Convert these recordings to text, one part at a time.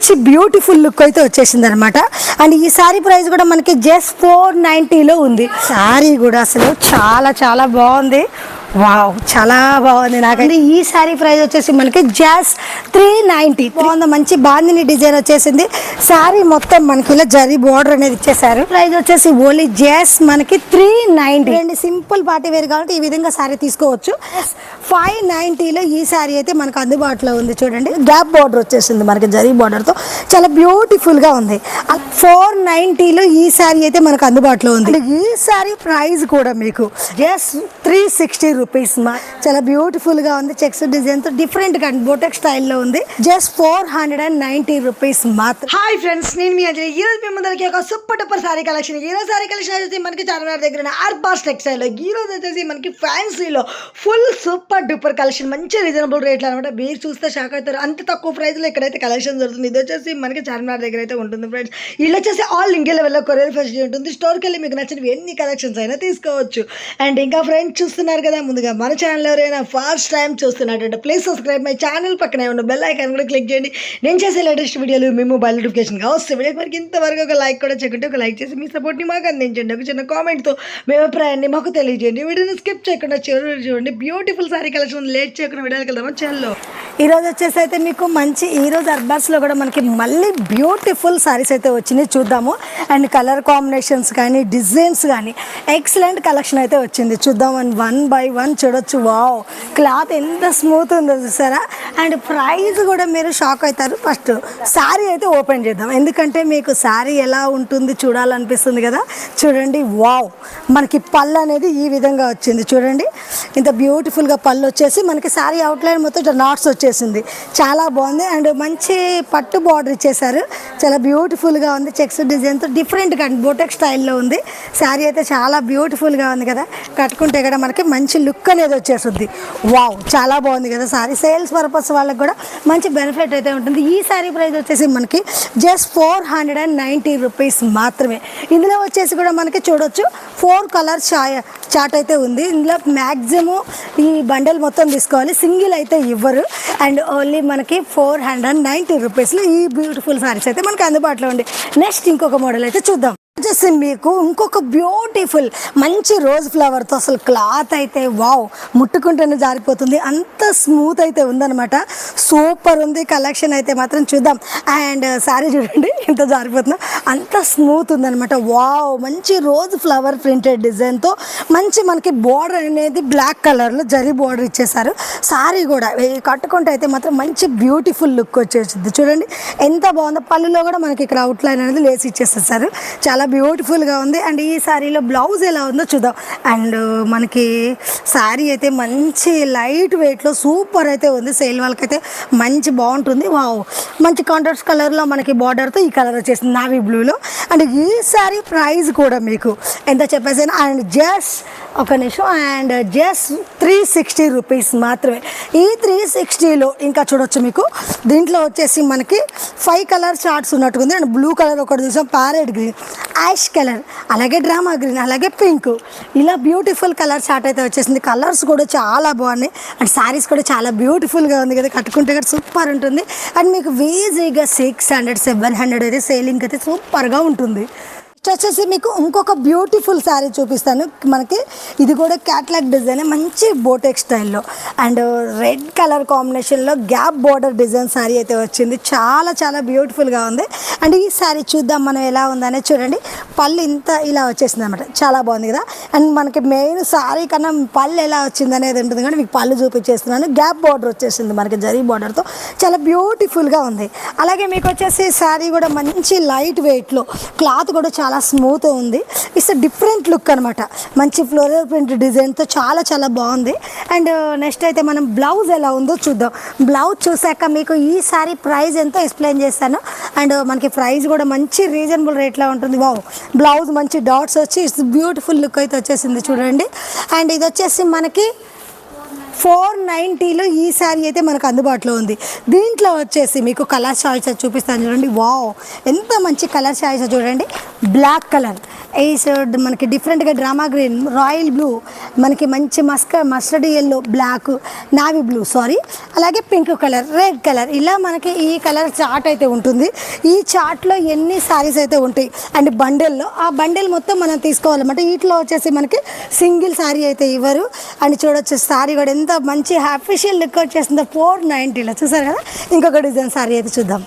మంచి beautiful look అయితే వచ్చేసింది అనమాట అండ్ ఈ సారీ ప్రైస్ కూడా మనకి జస్ట్ ఫోర్ నైంటీలో ఉంది. సారీ కూడా అసలు చాలా చాలా బాగుంది. వావ్ చాలా బాగుంది నాకైతే ఈ శారీ ప్రైస్ వచ్చేసి మనకి జాస్ త్రీ నైంటీ బాగుంది మంచి బాందిని డిజైన్ వచ్చేసింది. శారీ మొత్తం మనకి ఇలా జరీ బోర్డర్ అనేది ఇచ్చేసారు ప్రైస్ వచ్చేసి ఓన్లీ జాస్ మనకి three ninety and simple party wear కాబట్టి ఈ విధంగా శారీ తీసుకోవచ్చు. ఫైవ్ నైంటీలో ఈ శారీ అయితే మనకు అందుబాటులో ఉంది చూడండి. గ్యాప్ బార్డర్ వచ్చేసింది మనకి జరీ బార్డర్తో చాలా బ్యూటిఫుల్గా ఉంది. ఫోర్ నైంటీలో ఈ శారీ అయితే మనకు అందుబాటులో ఉంది. ఈ శారీ ప్రైస్ కూడా మీకు. జస్ట్ త్రీ సిక్స్టీ రూపీస్ మా చాలా బ్యూటిఫుల్గా ఉంది. చెక్స్ డిజైన్తో డిఫరెంట్గా బోటెక్ స్టైల్లో ఉంది. Just four hundred and ninety rupees మాత్రం. హాయ్ ఫ్రెండ్స్ నేను మీ అంజలి. ఈ రోజు మీ ముందరికి ఒక సూపర్ టూపర్ సారీ కలెక్షన్ ఈ రోజు సారీ కలెక్షన్ వచ్చేసి మనకి చార్మినార్ దగ్గర ఆర్బాస్ టెక్స్టైల్ ఈ రోజు వచ్చేసి మనకి ఫ్యాన్సీలో ఫుల్ సూపర్ డూపర్ కలెక్షన్ మంచి రీజనబుల్ రేట్లు అనమాట. మీరు చూస్తే షాక్ అవుతారు. అంత తక్కువ ప్రైస్లో ఇక్కడైతే కలెక్షన్ దొరుకుతుంది. ఇది వచ్చేసి మనకి చార్మినార్ దగ్గర అయితే ఉంటుంది ఫ్రెండ్స్ ఇల్లు వచ్చేసి ఆల్ ఇండియా లెవెల్లో కొరియర్ ఫెసిలిటీ ఉంటుంది. స్టోర్కి వెళ్ళి మీకు నచ్చినవి ఎన్ని కలెక్షన్స్ అయినా తీసుకోవచ్చు. అండ్ ఇంకా ఫ్రెండ్స్ చూస్తున్నారు కదా ముందుగా మన ఛానల్ ఎవరైనా ఫస్ట్ టైం చూస్తున్నట్టు ప్లీజ్ సబ్స్క్రైబ్ మై ఛానల్ పక్కనే ఉన్న బెల్ ఐకాన్ కూడా క్లిక్ చేయండి. నేను చేసే లేటెస్ట్ వీడియోలు మీ మొబైల్ నోటిఫికేషన్ కావచ్చు వీడియో మనకి ఇంతవరకు ఒక లైక్ కూడా చెక్కుంటే ఒక లైక్ చేసి మీ సపోర్ట్ని మాకు అందించండి. ఒక చిన్న కామెంట్తో మీ అభిప్రాయాన్ని మాకు తెలియజేయండి. వీడియోని స్కిప్ చేయకుండా చివరి చూడండి. బ్యూటిఫుల్ సారీ కలెక్షన్ లేట్ చేయకుండా వీడియోకి వెళ్దామా ఛానల్లో ఈ రోజు వచ్చేసి అయితే మీకు మంచి ఈరోజు అర్బాస్లో లో కూడా మనకి మళ్ళీ బ్యూటిఫుల్ సారీస్ అయితే వచ్చినాయి చూద్దాము. అండ్ కలర్ కాంబినేషన్స్ కానీ డిజైన్స్ కానీ ఎక్సలెంట్ కలెక్షన్ అయితే వచ్చింది. చూద్దాం వన్ బై వన్ చూడొచ్చు. వావ్ క్లాత్ ఎంత స్మూత్ ఉందో చూసారా? అండ్ ప్రైస్ కూడా మీరు షాక్ అవుతారు. ఫస్ట్ శారీ అయితే ఓపెన్ చేద్దాం. ఎందుకంటే మీకు శారీ ఎలా ఉంటుంది చూడాలనిపిస్తుంది కదా? చూడండి. వావ్ మనకి పళ్ళు అనేది ఈ విధంగా వచ్చింది. చూడండి. ఇంత బ్యూటిఫుల్గా పళ్ళు వచ్చేసి మనకి శారీ అవుట్లైన్ మొత్తం నాట్స్ వచ్చేసింది. చాలా బాగుంది. అండ్ మంచి పట్టు బార్డర్ ఇచ్చేసారు చాలా బ్యూటిఫుల్గా ఉంది. చెక్స్ డిజైన్తో డిఫరెంట్గా బోటెక్ స్టైల్లో ఉంది. శారీ అయితే చాలా బ్యూటిఫుల్గా ఉంది కదా? కట్టుకుంటే కూడా మనకి మంచి లుక్ అనేది వచ్చేస్తుంది. వావ్ చాలా బాగుంది కదా సారీ. సేల్స్ పర్పస్ వాళ్ళకి కూడా మంచి బెనిఫిట్ అయితే ఉంటుంది. ఈ సారీ ప్రైస్ వచ్చేసి మనకి just four hundred and ninety rupees మాత్రమే. ఇందులో వచ్చేసి కూడా మనకి చూడొచ్చు ఫోర్ కలర్ చాయ్ చాట్ అయితే ఉంది. ఇందులో మ్యాక్సిమం ఈ బండల్ మొత్తం తీసుకోవాలి. సింగిల్ అయితే ఇవ్వరు. అండ్ ఓన్లీ మనకి ఫోర్ హండ్రెడ్ నైంటీ రూపీస్లో ఈ బ్యూటిఫుల్ సారీస్ అయితే మనకి అందుబాటులో ఉంది. నెక్స్ట్ ఇంకొక మోడల్ అయితే చూద్దాం. వచ్చేసి మీకు ఇంకొక బ్యూటిఫుల్ మంచి రోజ్ ఫ్లవర్తో అసలు క్లాత్ అయితే వావ్ ముట్టుకుంటేనే జారిపోతుంది. అంత స్మూత్ అయితే ఉందన్నమాట. సూపర్ ఉంది. కలెక్షన్ అయితే మాత్రం చూద్దాం. అండ్ సారీ uh, చూడండి ఎంత జారిపోతుందో అంత స్మూత్ ఉందన్నమాట. వావ్ మంచి రోజ్ ఫ్లవర్ ప్రింటెడ్ డిజైన్తో మంచి మనకి బోర్డర్ అనేది బ్లాక్ కలర్లో జరీ బోర్డర్ ఇచ్చేసారు సారీ కూడా కట్టుకుంటే అయితే మాత్రం మంచి బ్యూటిఫుల్ లుక్ వచ్చేసింది. చూడండి ఎంత బాగుందో. పళ్ళులో కూడా మనకి ఇక్కడ అవుట్లైన్ అనేది లేసి ఇచ్చేసేసారు. చాలా చాలా బ్యూటిఫుల్గా ఉంది. అండ్ ఈ శారీలో బ్లౌజ్ ఎలా ఉందో చూద్దాం. అండ్ uh, మనకి శారీ అయితే మంచి లైట్ వెయిట్లో సూపర్ అయితే ఉంది. సేల్ వాళ్ళకైతే మంచి బాగుంటుంది. వావ్ మంచి కాంట్రాస్ట్ కలర్లో మనకి బార్డర్తో ఈ కలర్ వచ్చేసింది నావీ బ్లూలో అండ్ ఈ శారీ ప్రైస్ కూడా మీకు ఎంత చెప్పేసాను. అండ్ జస్ట్ ఒక నిమిషం. And just three sixty rupees మాత్రమే. ఈ త్రీ సిక్స్టీలో ఇంకా చూడొచ్చు మీకు. దీంట్లో వచ్చేసి మనకి ఫైవ్ కలర్ చార్ట్స్ ఉన్నట్టుగా ఉంది అండ్ బ్లూ కలర్ ఒకటి చూసాం. ప్యారెట్ గ్రీన్ యాష్ కలర్ అలాగే డ్రామా గ్రీన్ అలాగే పింక్. ఇలా బ్యూటిఫుల్ కలర్ చార్ట్ అయితే వచ్చేసింది. కలర్స్ కూడా చాలా బాగున్నాయి. అండ్ శారీస్ కూడా చాలా బ్యూటిఫుల్గా ఉంది కదా. కట్టుకుంటే కూడా సూపర్ ఉంటుంది. అండ్ మీకు ఈజీగా సిక్స్ హండ్రెడ్ సెవెన్ హండ్రెడ్ అయితే సేలింగ్ అయితే సూపర్గా ఉంటుంది. నెక్స్ట్ వచ్చేసి మీకు ఇంకొక బ్యూటిఫుల్ శారీ చూపిస్తాను. మనకి ఇది కూడా క్యాట్లాగ్ డిజైన్ మంచి బోటెక్ స్టైల్లో అండ్ రెడ్ కలర్ కాంబినేషన్లో గ్యాప్ బోర్డర్ డిజైన్ శారీ అయితే వచ్చింది. చాలా చాలా బ్యూటిఫుల్గా ఉంది. అండ్ ఈ శారీ చూద్దాం మనం ఎలా ఉందనే చూడండి. పళ్ళు ఇంత ఇలా వచ్చేసింది అనమాట చాలా బాగుంది కదా. అండ్ మనకి మెయిన్ శారీ కన్నా పళ్ళు ఎలా వచ్చింది అనేది ఉంటుంది కానీ మీకు పళ్ళు చూపించేస్తున్నాను. గ్యాప్ బార్డర్ వచ్చేసింది మనకి జరీ బార్డర్తో చాలా బ్యూటిఫుల్గా ఉంది. అలాగే మీకు వచ్చేసి శారీ కూడా మంచి లైట్ వెయిట్లో క్లాత్ కూడా చాలా చాలా స్మూత్ ఉంది. ఇట్స్ డిఫరెంట్ లుక్ అనమాట మంచి ఫ్లోరల్ ప్రింట్ డిజైన్తో చాలా చాలా బాగుంది. అండ్ నెక్స్ట్ uh, అయితే మనం బ్లౌజ్ ఎలా ఉందో చూద్దాం. బ్లౌజ్ చూసాక మీకు ఈ సారీ ప్రైస్ ఎంతో ఎక్స్ప్లెయిన్ చేస్తాను. అండ్ uh, మనకి ప్రైస్ కూడా మంచి రీజనబుల్ రేట్లో ఉంటుంది. వావ్ బ్లౌజ్ మంచి డాట్స్ వచ్చి ఇట్స్ బ్యూటిఫుల్ లుక్ అయితే వచ్చేసింది చూడండి. అండ్ ఇది వచ్చేసి మనకి ఫోర్ నైంటీలో ఈ శారీ అయితే మనకు అందుబాటులో ఉంది. దీంట్లో వచ్చేసి మీకు కలర్ చాయిస్ చూపిస్తాను చూడండి. వావ్! ఎంత మంచి కలర్ చాయిస్ చూడండి. Black colour. ఈ సైడ్ మనకి డిఫరెంట్గా డ్రామా గ్రీన్ రాయల్ బ్లూ మనకి మంచి మస్క mustard yellow black navy blue sari. అలాగే పింక్ కలర్ రెడ్ కలర్. ఇలా మనకి ఈ కలర్ చార్ట్ అయితే ఉంటుంది. ఈ చార్ట్లో ఎన్ని శారీస్ అయితే ఉంటాయి? అండ్ బండెల్లో. ఆ బండెల్ మొత్తం మనం తీసుకోవాలన్నమాట. వీటిలో వచ్చేసి మనకి సింగిల్ సారీ అయితే ఇవ్వరు. అండ్ చూడొచ్చు సారీ కూడా ఎంత మంచి అఫీషియల్ లుక్ వచ్చేసిందో ఫోర్ నైంటీలో చూసారు కదా? ఇంకొక డిజైన్ సారీ అయితే చూద్దాం.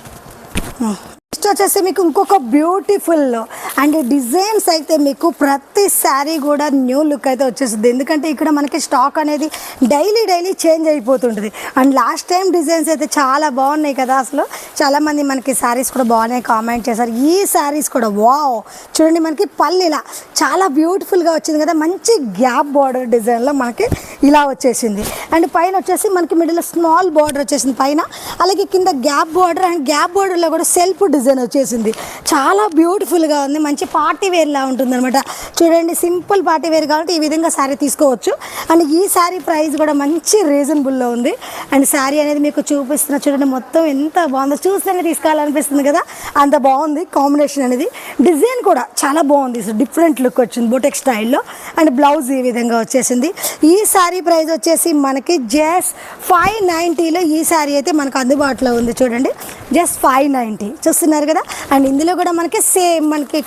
నెక్స్ట్ వచ్చేసి మీకు ఇంకొక బ్యూటిఫుల్ అండ్ డిజైన్స్ అయితే మీకు ప్రతి శారీ కూడా న్యూ లుక్ అయితే వచ్చేస్తుంది. ఎందుకంటే ఇక్కడ మనకి స్టాక్ అనేది డైలీ డైలీ చేంజ్ అయిపోతుంటుంది. అండ్ లాస్ట్ టైం డిజైన్స్ అయితే చాలా బాగున్నాయి కదా అసలు. చాలామంది మనకి శారీస్ కూడా బాగున్నాయి కామెంట్ చేశారు. ఈ శారీస్ కూడా వావ్ చూడండి మనకి పళ్ళు ఇలా చాలా బ్యూటిఫుల్గా వచ్చింది కదా. మంచి గ్యాప్ బార్డర్ డిజైన్లో మనకి ఇలా వచ్చేసింది. అండ్ పైన వచ్చేసి మనకి మిడిల్ స్మాల్ బార్డర్ వచ్చేసింది పైన. అలాగే కింద గ్యాప్ బార్డర్ అండ్ గ్యాప్ బార్డర్లో కూడా సెల్ఫ్ డిజైన్ వచ్చేసింది. చాలా బ్యూటిఫుల్గా ఉంది. మంచి పార్టీ వేర్లా ఉంటుంది అనమాట చూడండి సింపుల్ పార్టీ వేర్ కాబట్టి ఈ విధంగా శారీ తీసుకోవచ్చు. అండ్ ఈ శారీ ప్రైస్ కూడా మంచి రీజనబుల్లో ఉంది. అండ్ శారీ అనేది మీకు చూపిస్తున్న చూడండి మొత్తం ఎంత బాగుందో. చూస్తేనే తీసుకోవాలనిపిస్తుంది కదా? అంత బాగుంది కాంబినేషన్ అనేది. డిజైన్ కూడా చాలా బాగుంది. డిఫరెంట్ లుక్ వచ్చింది బొటెక్ స్టైల్లో అండ్ బ్లౌజ్ ఈ విధంగా వచ్చేసింది. ఈ శారీ ప్రైస్ వచ్చేసి మనకి జస్ట్ ఫైవ్ నైంటీలో ఈ శారీ అయితే మనకు అందుబాటులో ఉంది చూడండి. జస్ట్ ఫైవ్ నైంటీ చూస్తున్నారు? కదా? అండ్ ఇందులో కూడా మనకి సేమ్ మనకి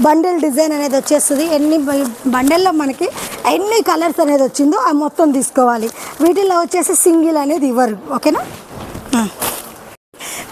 బండిల్ డిజైన్ అనేది వచ్చేస్తుంది. ఎన్ని బండెల్లో మనకి ఎన్ని కలర్స్ అనేది వచ్చిందో ఆ మొత్తం తీసుకోవాలి. వీటిలో వచ్చేసి సింగిల్ అనేది ఇవ్వరు. ఓకేనా?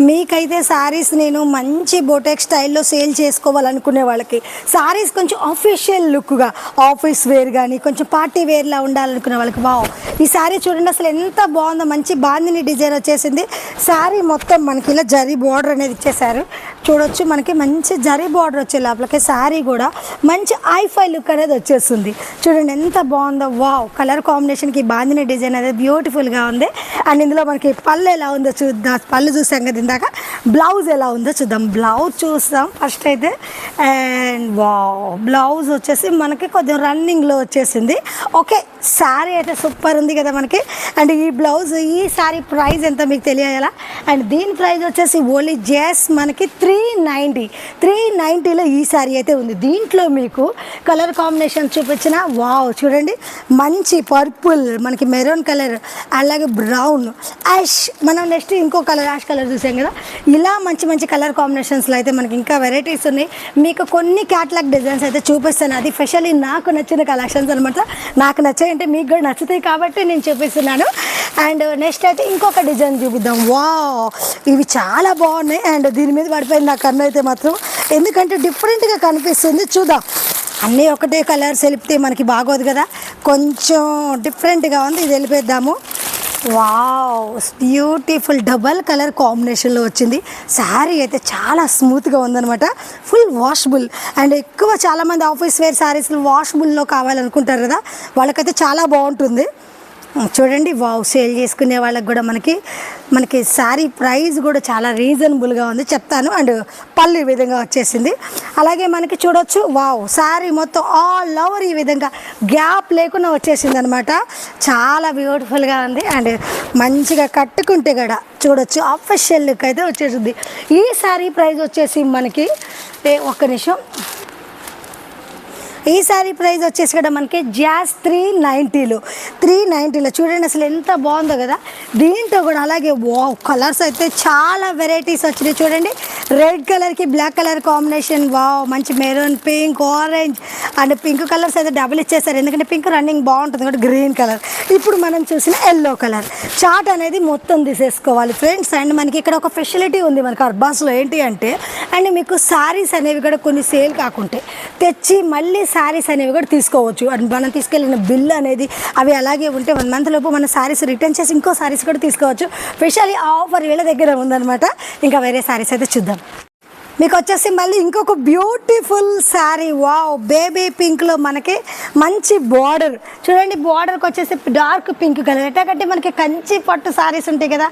మీకైతే శారీస్ నేను మంచి బొటెక్ స్టైల్లో సేల్ చేసుకోవాలనుకునే వాళ్ళకి శారీస్ కొంచెం అఫీషియల్ లుక్గా ఆఫీస్ వేర్ కానీ కొంచెం పార్టీ వేర్లా ఉండాలనుకునే వాళ్ళకి వావ్ ఈ శారీ చూడండి అసలు ఎంత బాగుందో మంచి బాందిని డిజైన్ వచ్చేసింది. శారీ మొత్తం మనకి ఇలా జరీ బార్డర్ అనేది ఇచ్చేసారు చూడొచ్చు మనకి మంచి జరీ బార్డర్ వచ్చే లోపలికి శారీ కూడా మంచి ఐఫై లుక్ అనేది వచ్చేస్తుంది. చూడండి ఎంత బాగుందో వావ్ కలర్ కాంబినేషన్కి బాందిని డిజైన్ అనేది బ్యూటిఫుల్గా ఉంది. అండ్ ఇందులో మనకి పళ్ళు ఎలా ఉందో చూద్దాం పళ్ళు చూసాం కదా ఇందాక బ్లౌజ్ ఎలా ఉందో చూద్దాం. బ్లౌజ్ చూస్తాం ఫస్ట్ అయితే. అండ్ వావ్ బ్లౌజ్ వచ్చేసి మనకి కొంచెం రన్నింగ్లో వచ్చేసింది. ఓకే శారీ అయితే సూపర్ ఉంది కదా మనకి. అండ్ ఈ బ్లౌజ్ ఈ శారీ ప్రైస్ ఎంత మీకు తెలియాలా? అండ్ దీని ప్రైస్ వచ్చేసి ఓన్లీ జస్ట్ మనకి త్రీ నైంటీ. త్రీ నైంటీలో ఈ శారీ అయితే ఉంది. దీంట్లో మీకు కలర్ కాంబినేషన్ చూపించిన వావ్ చూడండి. మంచి పర్పుల్ మనకి మెరూన్ కలర్ అలాగే బ్రౌన్ యాష్. మనం నెక్స్ట్ ఇంకో కలర్ యాష్ కలర్ చూసాం కదా. ఇలా మంచి మంచి కలర్ కాంబినేషన్స్లో అయితే మనకి ఇంకా వెరైటీస్ ఉన్నాయి. మీకు కొన్ని క్యాట్లాగ్ డిజైన్స్ అయితే చూపిస్తాను. అది స్పెషల్లీ నాకు నచ్చిన కలెక్షన్స్ అనమాట నాకు నచ్చాయంటే మీకు కూడా నచ్చుతాయి కాబట్టి నేను చూపిస్తున్నాను. అండ్ నెక్స్ట్ అయితే ఇంకొక డిజైన్ చూపిద్దాం. వా ఇవి చాలా బాగున్నాయి. అండ్ దీని మీద పడిపోయింది నా కన్ను అయితే మాత్రం. ఎందుకంటే డిఫరెంట్గా కనిపిస్తుంది. చూద్దాం. అన్నీ ఒకటే కలర్స్ వెలిపితే మనకి బాగోదు కదా. కొంచెం డిఫరెంట్గా ఉంది. ఇది వెళ్ళిపోద్దాము వావ్ బ్యూటిఫుల్ డబల్ కలర్ కాంబినేషన్లో వచ్చింది. శారీ అయితే చాలా స్మూత్గా ఉందనమాట ఫుల్ వాషబుల్ అండ్ ఎక్కువ చాలామంది ఆఫీస్ వేర్ శారీస్లు వాషబుల్లో కావాలనుకుంటారు కదా. వాళ్ళకైతే చాలా బాగుంటుంది. చూడండి వావ్ సేల్ చేసుకునే వాళ్ళకి కూడా మనకి మనకి శారీ ప్రైస్ కూడా చాలా రీజనబుల్గా ఉంది చెప్తాను. అండ్ పళ్ళు ఈ విధంగా వచ్చేసింది. అలాగే మనకి చూడొచ్చు వావ్ శారీ మొత్తం ఆల్ ఓవర్ ఈ విధంగా గ్యాప్ లేకుండా వచ్చేసింది అనమాట చాలా బ్యూటిఫుల్గా ఉంది. అండ్ మంచిగా కట్టుకుంటే కూడా చూడొచ్చు అఫిషియల్ లుక్ అయితే వచ్చేసింది. ఈ శారీ ప్రైస్ వచ్చేసి మనకి ఒక్క నిమిషం. ఈ సారీ ప్రైస్ వచ్చేసి కూడా మనకి జాస్ త్రీ నైంటీలో త్రీ నైంటీలో చూడండి అసలు ఎంత బాగుందో కదా. దీంట్లో కూడా అలాగే వావ్ కలర్స్ అయితే చాలా వెరైటీస్ వచ్చినాయి. చూడండి. రెడ్ కలర్కి బ్లాక్ కలర్ కాంబినేషన్ వావ్ మంచి maroon pink orange and pink colours అయితే డబుల్ ఇచ్చేసారు. ఎందుకంటే పింక్ రన్నింగ్ బాగుంటుంది కూడా గ్రీన్ కలర్ ఇప్పుడు మనం చూసిన ఎల్లో కలర్ చాట్ అనేది మొత్తం తీసేసుకోవాలి. ఫ్రెండ్స్ అండ్ మనకి ఇక్కడ ఒక ఫెసిలిటీ ఉంది మనకి అర్బాస్లో ఏంటి అంటే అండ్ మీకు సారీస్ అనేవి కూడా కొన్ని సేల్ కాకుంటే తెచ్చి మళ్ళీ శారీస్ అనేవి కూడా తీసుకోవచ్చు. అండ్ మనం తీసుకెళ్ళిన బిల్ అనేది అవి అలాగే ఉంటే వన్ మంత్ లోపు మన శారీస్ రిటర్న్ చేసి ఇంకో శారీస్ కూడా తీసుకోవచ్చు. స్పెషల్లీ ఆఫర్ వీళ్ళ దగ్గర ఉందన్నమాట. ఇంకా వేరే శారీస్ అయితే చూద్దాం. మీకు వచ్చేసి మళ్ళీ ఇంకొక బ్యూటిఫుల్ శారీ వావ్ బేబీ పింక్లో మనకి మంచి బార్డర్ చూడండి బార్డర్కి వచ్చేసి డార్క్ పింక్ కలర్ ఎట్లాగంటే మనకి కంచి పట్టు శారీస్ ఉంటాయి కదా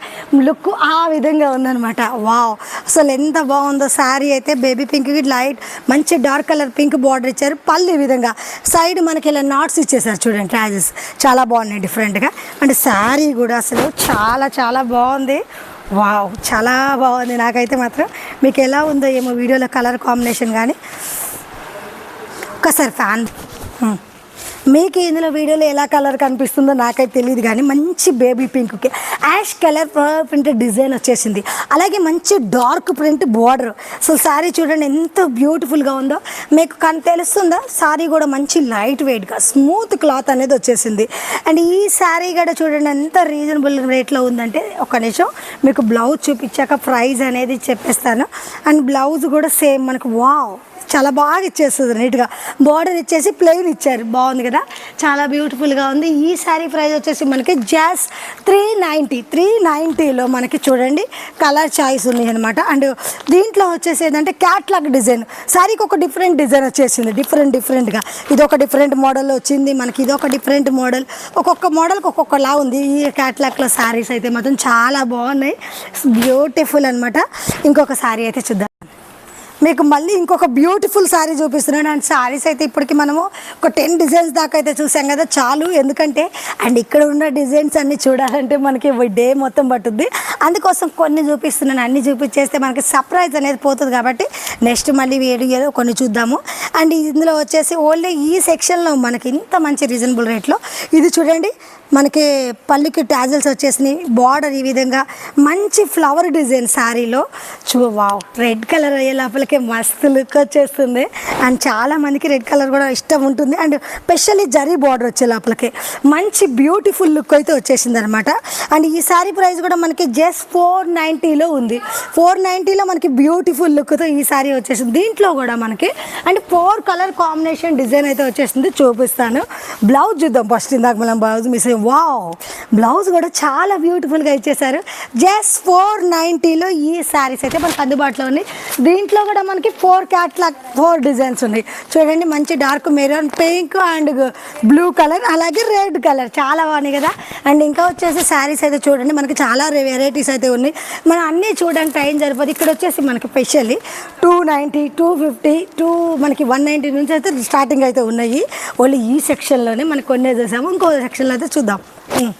లుక్ ఆ విధంగా ఉందన్నమాట. వావ్ అసలు ఎంత బాగుందో శారీ అయితే బేబీ పింక్కి లైట్ మంచి డార్క్ కలర్ పింక్ బార్డర్ ఇచ్చారు. పళ్ళు విధంగా. సైడ్ మనకి ఇలా నాట్స్ ఇచ్చేసారు చూడండి ట్రాజెస్ చాలా బాగున్నాయి డిఫరెంట్గా అండ్ శారీ కూడా అసలు చాలా చాలా బాగుంది. వావ్ చాలా బాగుంది. నాకైతే మాత్రం మీకు ఎలా ఉందో ఏమో వీడియోలో కలర్ కాంబినేషన్ కానీ. ఒకసారి ఫ్యాన్. మీకు ఇందులో వీడియోలో ఎలా కలర్ కనిపిస్తుందో నాకైతే తెలియదు కానీ మంచి బేబీ పింక్కి యాష్ కలర్ ప్రింట్ డిజైన్ వచ్చేసింది. అలాగే మంచి dark print border. So sari చూడండి ఎంత బ్యూటిఫుల్గా ఉందో. మీకు కన్ తెలుస్తుందా? శారీ కూడా మంచి లైట్ వెయిట్గా స్మూత్ క్లాత్ అనేది వచ్చేసింది. అండ్ ఈ శారీ కూడా చూడండి ఎంత రీజనబుల్ రేట్లో ఉందంటే ఒక నిమిషం మీకు బ్లౌజ్ చూపించాక ప్రైస్ అనేది చెప్పేస్తాను. అండ్ బ్లౌజ్ కూడా సేమ్ మనకు వావ్! చాలా బాగా ఇచ్చేస్తుంది నీట్గా. బార్డర్ ఇచ్చేసి ప్లెయిన్ ఇచ్చారు. బాగుంది కదా? చాలా బ్యూటిఫుల్గా ఉంది. ఈ శారీ ప్రైస్ వచ్చేసి మనకి జాస్ త్రీ నైంటీ త్రీ నైంటీలో మనకి చూడండి కలర్ చాయిస్ ఉంది అనమాట అండ్ దీంట్లో వచ్చేసి ఏంటంటే క్యాట్లాగ్ డిజైన్ శారీకి ఒక డిఫరెంట్ డిజైన్ వచ్చేసింది. డిఫరెంట్ డిఫరెంట్గా ఇదొక డిఫరెంట్ మోడల్ వచ్చింది. మనకి ఇది ఒక డిఫరెంట్ మోడల్ ఒక్కొక్క మోడల్కి ఒక్కొక్కలా ఉంది. ఈ క్యాట్లాగ్లో శారీస్ అయితే మాత్రం చాలా బాగున్నాయి. బ్యూటిఫుల్ అనమాట ఇంకొక శారీ అయితే చూద్దాం. మీకు మళ్ళీ ఇంకొక బ్యూటిఫుల్ శారీ చూపిస్తున్నాను. అండ్ శారీస్ అయితే ఇప్పటికి మనము ఒక టెన్ డిజైన్స్ దాకా అయితే చూసాం కదా చాలు. ఎందుకంటే అండ్ ఇక్కడ ఉన్న డిజైన్స్ అన్ని చూడాలంటే మనకి డే మొత్తం పట్టుద్ది. అందుకోసం కొన్ని చూపిస్తున్నాను. అన్ని చూపించేస్తే మనకి సర్ప్రైజ్ అనేది పోతుంది కాబట్టి నెక్స్ట్ మళ్ళీ వీడియోలో కొన్ని చూద్దాము. అండ్ ఇందులో వచ్చేసి ఓన్లీ ఈ సెక్షన్లో మనకి ఇంత మంచి రీజనబుల్ రేట్లో ఇది చూడండి. మనకి పళ్ళుకి టాజల్స్ వచ్చేసినాయి. బార్డర్ ఈ విధంగా మంచి ఫ్లవర్ డిజైన్ శారీలో చూ వావ్ రెడ్ కలర్ అయ్యే లోపలికి మస్తు లుక్ వచ్చేస్తుంది. అండ్ చాలా మందికి రెడ్ కలర్ కూడా ఇష్టం ఉంటుంది. అండ్ స్పెషల్లీ జరీ బార్డర్ వచ్చే లోపలికి మంచి బ్యూటిఫుల్ లుక్ అయితే వచ్చేసింది అనమాట అండ్ ఈ శారీ ప్రైస్ కూడా మనకి జస్ట్ ఫోర్ నైంటీలో ఉంది. ఫోర్ నైంటీలో మనకి బ్యూటిఫుల్ లుక్తో ఈ శారీ వచ్చేసింది. దీంట్లో కూడా మనకి and four colour combination design అయితే వచ్చేసింది. చూపిస్తాను. బ్లౌజ్ చూద్దాం. ఫస్ట్ ఇందాక మనం బ్లౌజ్ మిస్ అయ్యి. వావ్ బ్లౌజ్ కూడా చాలా బ్యూటిఫుల్గా ఇచ్చేసారు జస్ట్ ఫోర్ నైంటీలో ఈ శారీస్ అయితే మనకు అందుబాటులో ఉన్నాయి. దీంట్లో కూడా మనకి ఫోర్ క్యాట్లాగ్ ఫోర్ డిజైన్స్ ఉన్నాయి. చూడండి మంచి dark maroon pink and blue colour అలాగే రెడ్ కలర్ చాలా బాగున్నాయి కదా. అండ్ ఇంకా వచ్చేసి శారీస్ అయితే చూడండి మనకి చాలా వెరైటీస్ అయితే ఉన్నాయి. మనం అన్నీ చూడడానికి టైం సరిపోదు. ఇక్కడ వచ్చేసి మనకి specially two ninety two fifty two మనకి వన్ నైంటీ నుంచి అయితే స్టార్టింగ్ అయితే ఉన్నాయి. ఓన్లీ ఈ సెక్షన్లోనే మనకి కొన్ని చూసాము ఇంకో సెక్షన్లో అయితే చూద్దాం ఉమ్.